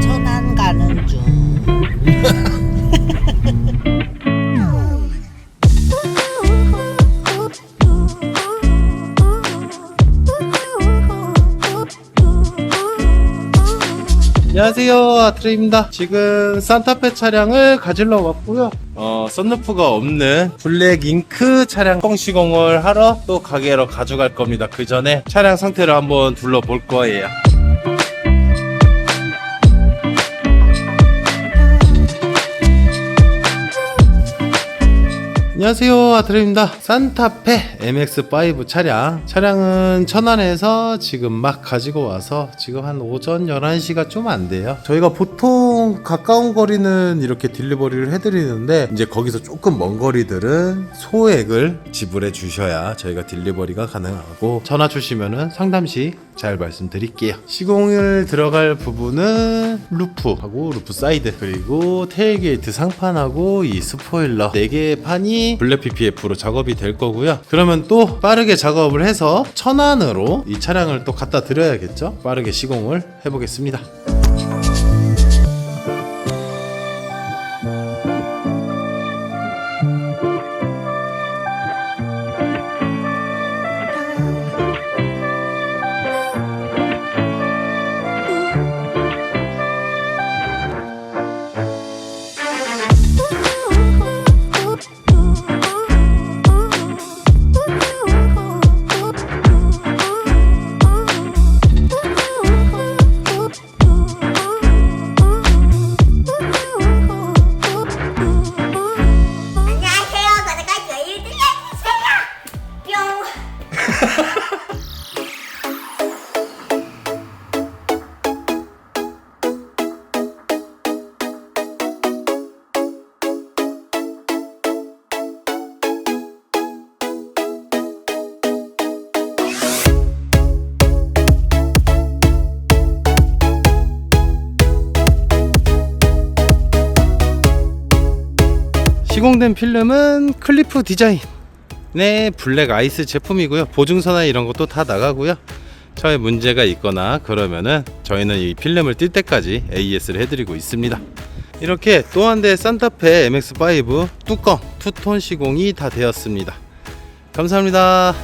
천안 가는 중. 안녕하세요 아트레입니다 지금 산타페 차량을 가지러 왔고요 어 썬루프가 없는 블랙 잉크 차량 뻥 시공을 하러 또 가게로 가져갈 겁니다. 그 전에 차량 상태를 한번 둘러볼 거예요. 안녕하세요. 아트레입니다. 산타페 MX5 차량. 차량은 천안에서 지금 막 가지고 와서 지금 한 오전 11시가 좀 안 돼요. 저희가 보통 가까운 거리는 이렇게 딜리버리를 해드리는데 이제 거기서 조금 먼 거리들은 소액을 지불해 주셔야 저희가 딜리버리가 가능하고 전화 주시면은 상담 시 잘 말씀드릴게요. 시공을 들어갈 부분은 루프하고 루프 사이드 그리고 테일게이트 상판하고 이 스포일러 4개의 판이 블랙 PPF로 작업이 될 거고요. 그러면 또 빠르게 작업을 해서 천안으로 이 차량을 또 갖다 드려야겠죠? 빠르게 시공을 해보겠습니다 시공된 필름은 클리프 디자인의 블랙 아이스 제품이고요. 보증서나 이런 것도 다 나가고요. 차에 문제가 있거나 그러면은 저희는 이 필름을 뛸 때까지 AS를 해드리고 있습니다. 이렇게 또 한대 산타페 MX5 뚜껑 투톤 시공이 다 되었습니다. 감사합니다.